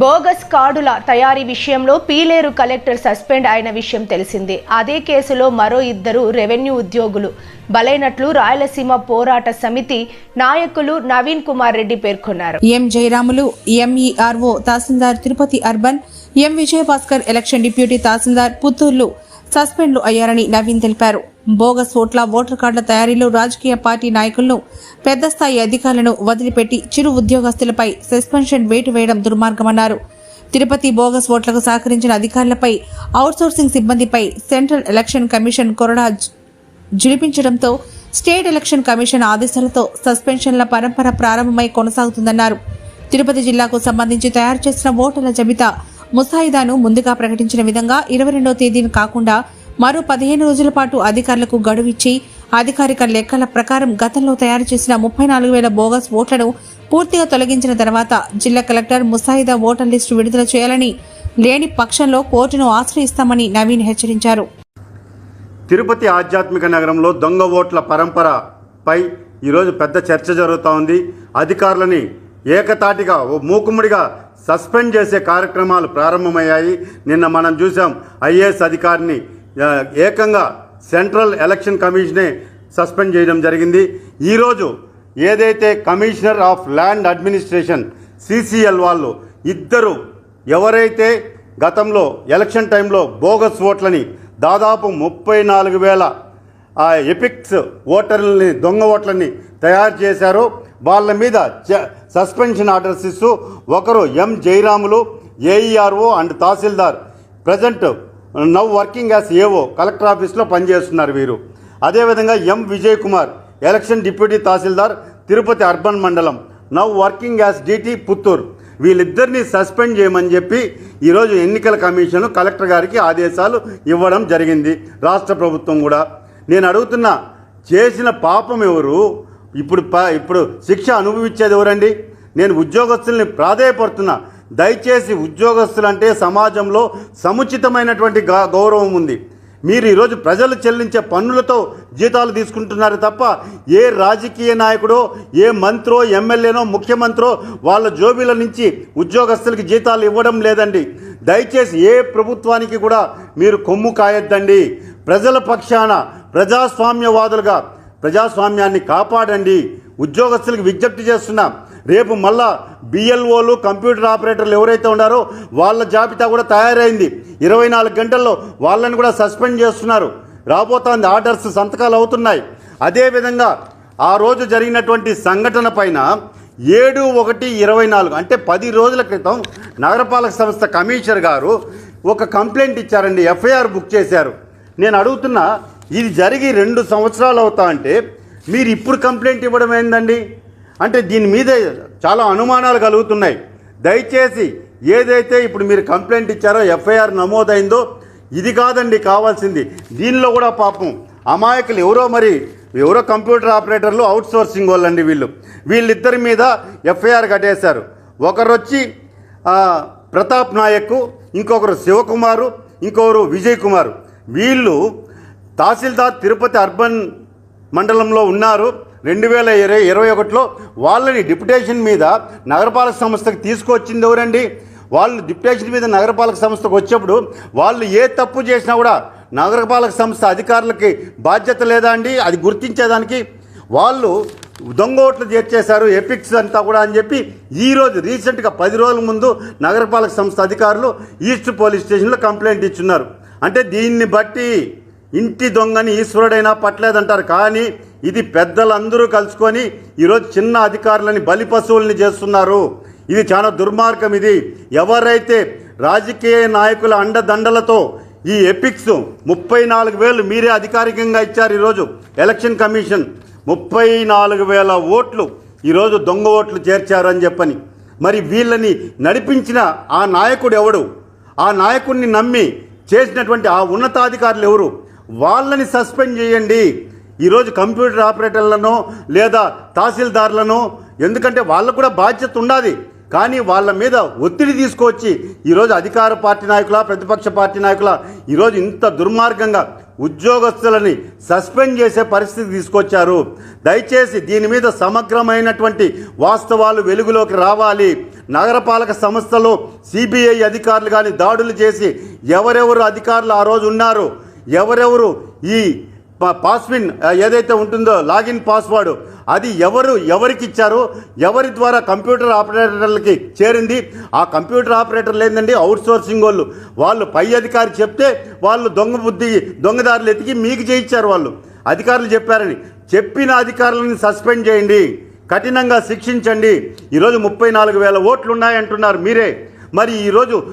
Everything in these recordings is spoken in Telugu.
బోగస్ కార్డుల తయారీ విషయంలో పీలేరు కలెక్టర్ సస్పెండ్ అయిన విషయం తెలిసిందే. అదే కేసులో మరో ఇద్దరు రెవెన్యూ ఉద్యోగులు. బలైనట్లు రాయలసీమ పోరాట సమితి నాయకులు నవీన్ కుమార్ రెడ్డి పేర్కొన్నారు. ఎం జయరాములు ఎంఈఆర్ఓ తహసీల్దార్ Tirupati urban M Vijayabhaskar election deputy తహసీల్దార్ పుత్తూర్లు సస్పెండ్లు అయ్యారని నవీన్ తెలిపారు. బోగస్ ఓట్ల ఓటర్ కార్డుల తయారీలో రాజకీయ పార్టీ నాయకులను పెద్ద స్థాయి అధికారులను వదిలిపెట్టి చిరు ఉద్యోగస్తులపై సస్పెన్షన్ వేటు వేయడం దుర్మార్గమన్నారు. తిరుపతి బోగస్ ఓట్లకు సహకరించిన అధికారులపై అవుట్సోర్సింగ్ సిబ్బందిపై సెంట్రల్ ఎలక్షన్ కమిషన్ కొరడా జ- జిలిపించడంతో స్టేట్ ఎలక్షన్ కమిషన్ ఆదేశాలతో సస్పెన్షన్ల పరంపర ప్రారంభమై కొనసాగుతుందన్నారు. తిరుపతి జిల్లాకు సంబంధించి తయారు చేసిన ఓటర్ల జాబితా ముసాయిదాను ముందుగా ప్రకటించిన విధంగా ఇరవై రెండో తేదీని కాకుండా మరో పదిహేను రోజుల పాటు అధికారులకు గడువు ఇచ్చి అధికారిక లెక్కల ప్రకారం గతంలో తయారు చేసిన ముప్పై నాలుగు వేల బోగస్ ఓట్లను పూర్తిగా తొలగించిన తర్వాత జిల్లా కలెక్టర్ ముసాయిదా ఓటర్ లిస్టు విడుదల చేయాలని లేని పక్షంలో కోర్టును ఆశ్రయిస్తామని నవీన్ హెచ్చరించారు. తిరుపతి ఆధ్యాత్మిక నగరంలో దొంగ ఓట్ల పరంపరపై ఈరోజు పెద్ద చర్చ జరుగుతూ ఉంది. అధికారులని ఏకతాటిగా ఓ మూకుముడిగా సస్పెండ్ చేసే కార్యక్రమాలు ప్రారంభమయ్యాయి. నిన్న మనం చూసాం ఐఏఎస్ అధికారిని ఏకంగా సెంట్రల్ ఎలక్షన్ కమిషనే సస్పెండ్ చేయడం జరిగింది. ఈరోజు ఏదైతే commissioner of land administration CCL వాళ్ళు ఇద్దరు ఎవరైతే గతంలో ఎలక్షన్ టైంలో బోగస్ ఓట్లని దాదాపు ముప్పై నాలుగు వేల ఆ ఎపిక్స్ ఓటర్లని దొంగ ఓట్లని తయారు చేశారో వాళ్ళ మీద చ- సస్పెన్షన్ ఆర్డర్స్ ఇస్తూ ఒకరు M Jayaramulu AERO and tahsildar. Present now working as AO collector ఆఫీస్లో పనిచేస్తున్నారు వీరు. అదేవిధంగా M Vijay Kumar election deputy తహసీల్దార్ తిరుపతి అర్బన్ మండలం. Now working as DT Puttur. వీళ్ళిద్దరిని సస్పెండ్ చేయమని చెప్పి ఈరోజు ఎన్నికల కమిషన్ కలెక్టర్ గారికి ఆదేశాలు ఇవ్వడం జరిగింది. రాష్ట్ర ప్రభుత్వం కూడా. నేను అడుగుతున్నా చేసిన పాపం ఎవరు? ఇప్పుడు ప ఇప్పుడు శిక్ష అనుభవించేది ఎవరండి? నేను ఉద్యోగస్తుల్ని ప్రాధాయపడుతున్నా దయచేసి ఉద్యోగస్తులంటే సమాజంలో సముచితమైనటువంటి గౌరవం ఉంది. మీరు ఈరోజు ప్రజలు చెల్లించే పన్నులతో జీతాలు తీసుకుంటున్నారు తప్ప ఏ రాజకీయ నాయకుడో ఏ మంత్రో ఎమ్మెల్యేనో ముఖ్యమంత్రో వాళ్ళ జోబీల నుంచి ఉద్యోగస్తులకి జీతాలు ఇవ్వడం లేదండి. దయచేసి ఏ ప్రభుత్వానికి కూడా మీరు కొమ్ము కాయొద్దండి. ప్రజల పక్షాన ప్రజాస్వామ్యవాదులుగా ప్రజాస్వామ్యాన్ని కాపాడండి. ఉద్యోగస్తులకు విజ్ఞప్తి చేస్తున్నాం రేపు మళ్ళా బిఎల్ఓలు కంప్యూటర్ ఆపరేటర్లు ఎవరైతే ఉన్నారో వాళ్ళ జాబితా కూడా తయారైంది. ఇరవై నాలుగు గంటల్లో వాళ్ళని కూడా సస్పెండ్ చేస్తున్నారు. రాబోతోంది ఆర్డర్స్ సంతకాలు అవుతున్నాయి. అదేవిధంగా ఆ రోజు జరిగినటువంటి సంఘటన పైన ఏడు ఒకటి ఇరవై నాలుగు అంటే పది రోజుల క్రితం నగరపాలక సంస్థ కమిషనర్ గారు ఒక కంప్లైంట్ ఇచ్చారండి. ఎఫ్ఐఆర్ బుక్ చేశారు. నేను అడుగుతున్నా ఇది జరిగి రెండు సంవత్సరాలు అవుతా అంటే మీరు ఇప్పుడు కంప్లైంట్ ఇవ్వడం ఏందండి? అంటే దీని మీద చాలా అనుమానాలు కలుగుతున్నాయి. దయచేసి ఏదైతే ఇప్పుడు మీరు కంప్లైంట్ ఇచ్చారో ఎఫ్ఐఆర్ నమోదైందో ఇది కాదండి కావాల్సింది. దీనిలో కూడా పాపం అమాయకులు ఎవరో మరి ఎవరో కంప్యూటర్ ఆపరేటర్లు అవుట్ సోర్సింగ్ వాళ్ళండి వీళ్ళు. వీళ్ళిద్దరి మీద ఎఫ్ఐఆర్ కట్టేశారు. ఒకరు వచ్చి ప్రతాప్ నాయక్ ఇంకొకరు శివకుమారు ఇంకొకరు విజయ్ కుమార్. వీళ్ళు తహసీల్దార్ తిరుపతి అర్బన్ మండలంలో ఉన్నారు. రెండు వేల ఇరవై ఇరవై ఒకటిలో వాళ్ళని డిప్యుటేషన్ మీద నగరపాలక సంస్థకు తీసుకొచ్చింది ఎవరండి? వాళ్ళు డిప్యుటేషన్ మీద నగరపాలక సంస్థకు వచ్చేప్పుడు వాళ్ళు ఏ తప్పు చేసినా కూడా నగరపాలక సంస్థ అధికారులకి బాధ్యత లేదా అండి? అది గుర్తించేదానికి వాళ్ళు దొంగ ఓట్లు చేర్చేశారు ఎపిక్స్ అంతా కూడా అని చెప్పి ఈరోజు రీసెంట్గా పది రోజుల ముందు నగరపాలక సంస్థ అధికారులు ఈస్ట్ పోలీస్ స్టేషన్లో కంప్లైంట్ ఇచ్చున్నారు. అంటే దీన్ని బట్టి ఇంటి దొంగని ఈశ్వరుడైనా పట్టలేదంటారు. కానీ ఇది పెద్దలందరూ కలుసుకొని ఈరోజు చిన్న అధికారులని బలి పశువుల్ని చేస్తున్నారు. ఇది చాలా దుర్మార్గం ఇది. ఎవరైతే రాజకీయ నాయకుల అండదండలతో ఈ ఎపిక్స్ ముప్పై నాలుగు వేలు మీరే అధికారికంగా ఇచ్చారు ఈరోజు ఎలక్షన్ కమిషన్. ముప్పై నాలుగు వేల ఓట్లు ఈరోజు దొంగ ఓట్లు చేర్చారని చెప్పని. మరి వీళ్ళని నడిపించిన ఆ నాయకుడు ఎవడు? ఆ నాయకుడిని నమ్మి చేసినటువంటి ఆ ఉన్నతాధికారులు ఎవరు? వాళ్ళని సస్పెండ్ చేయండి. ఈరోజు కంప్యూటర్ ఆపరేటర్లను లేదా తహసీల్దార్లను ఎందుకంటే వాళ్ళకు కూడా బాధ్యత ఉండాలి కానీ వాళ్ళ మీద ఒత్తిడి తీసుకొచ్చి ఈరోజు అధికార పార్టీ నాయకుల ప్రతిపక్ష పార్టీ నాయకుల ఈరోజు ఇంత దుర్మార్గంగా ఉద్యోగస్తులని సస్పెండ్ చేసే పరిస్థితి తీసుకొచ్చారు. దయచేసి దీని మీద సమగ్రమైనటువంటి వాస్తవాలు వెలుగులోకి రావాలి. నగరపాలక సంస్థలో సిబిఐ అధికారులు కానీ దాడులు చేసి ఎవరెవరు అధికారులు ఆ రోజు ఉన్నారు? ఎవరెవరు ఈ పాస్విన్ ఏదైతే ఉంటుందో లాగిన్ పాస్వర్డ్ అది ఎవరు ఎవరికి ఇచ్చారో ఎవరి ద్వారా కంప్యూటర్ ఆపరేటర్లకి చేరింది? ఆ కంప్యూటర్ ఆపరేటర్లు ఏంటండి అవుట్ సోర్సింగ్ వాళ్ళు. వాళ్ళు పై అధికారి చెప్తే వాళ్ళు దొంగ బుద్ధి దొంగదారులు ఎతికి మీకు చేయించారు వాళ్ళు. అధికారులు చెప్పారని. చెప్పిన అధికారులను సస్పెండ్ చేయండి. కఠినంగా శిక్షించండి. ఈరోజు ముప్పై నాలుగు వేల ఓట్లు ఉన్నాయంటున్నారు మీరే. మరి ఈరోజు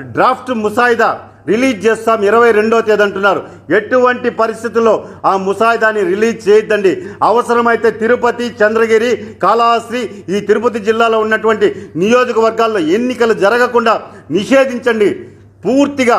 డ్రాఫ్ట్ ముసాయిదా రిలీజ్ చేస్తాం ఇరవై రెండో తేదీ అంటున్నారు. ఎటువంటి పరిస్థితుల్లో ఆ ముసాయిదాని రిలీజ్ చేయొద్దండి. అవసరమైతే తిరుపతి చంద్రగిరి కాళహస్తి ఈ తిరుపతి జిల్లాలో ఉన్నటువంటి నియోజకవర్గాల్లో ఎన్నికలు జరగకుండా నిషేధించండి. పూర్తిగా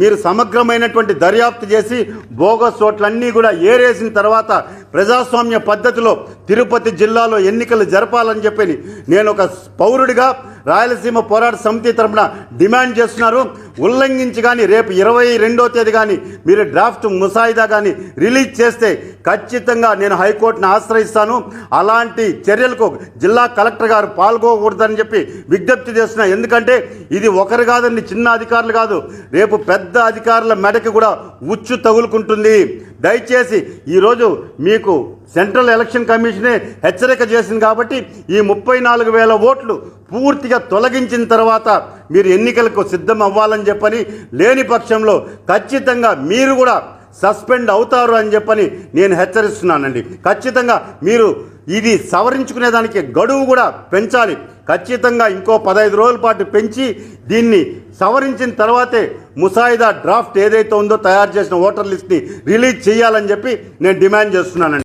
మీరు సమగ్రమైనటువంటి దర్యాప్తు చేసి బోగస్ ఓట్లన్నీ కూడా ఏరేసిన తర్వాత ప్రజాస్వామ్య పద్ధతిలో తిరుపతి జిల్లాలో ఎన్నికలు జరపాలని చెప్పి నేను ఒక పౌరుడిగా రాయలసీమ పోరాట సమితి తరపున డిమాండ్ చేస్తున్నారు. ఉల్లంఘించి కానీ రేపు ఇరవై రెండో తేదీ కానీ మీరు డ్రాఫ్ట్ ముసాయిదా కానీ రిలీజ్ చేస్తే ఖచ్చితంగా నేను హైకోర్టును ఆశ్రయిస్తాను. అలాంటి చర్యలకు జిల్లా కలెక్టర్ గారు పాల్గొకూడదని చెప్పి విజ్ఞప్తి చేస్తున్నా. ఎందుకంటే ఇది ఒకరు కాదండి చిన్న అధికారులు కాదు. రేపు పెద్ద అధికారుల మెడకి కూడా ఉచ్చు తగులుకుంటుంది. దయచేసి ఈరోజు మీకు సెంట్రల్ ఎలక్షన్ కమిషనే హెచ్చరిక చేసింది కాబట్టి ఈ ముప్పై నాలుగు వేల ఓట్లు పూర్తిగా తొలగించిన తర్వాత మీరు ఎన్నికలకు సిద్ధం అవ్వాలని చెప్పని లేని పక్షంలో ఖచ్చితంగా మీరు కూడా సస్పెండ్ అవుతారు అని చెప్పని నేను హెచ్చరిస్తున్నానండి. ఖచ్చితంగా మీరు ఇది సవరించుకునేదానికి గడువు కూడా పెంచాలి. ఖచ్చితంగా ఇంకో పదహైదు రోజుల పాటు పెంచి దీన్ని సవరించిన తర్వాతే ముసాయిదా డ్రాఫ్ట్ ఏదైతే ఉందో తయారు చేసిన ఓటర్ లిస్ట్ని రిలీజ్ చేయాలని చెప్పి నేను డిమాండ్ చేస్తున్నానండి.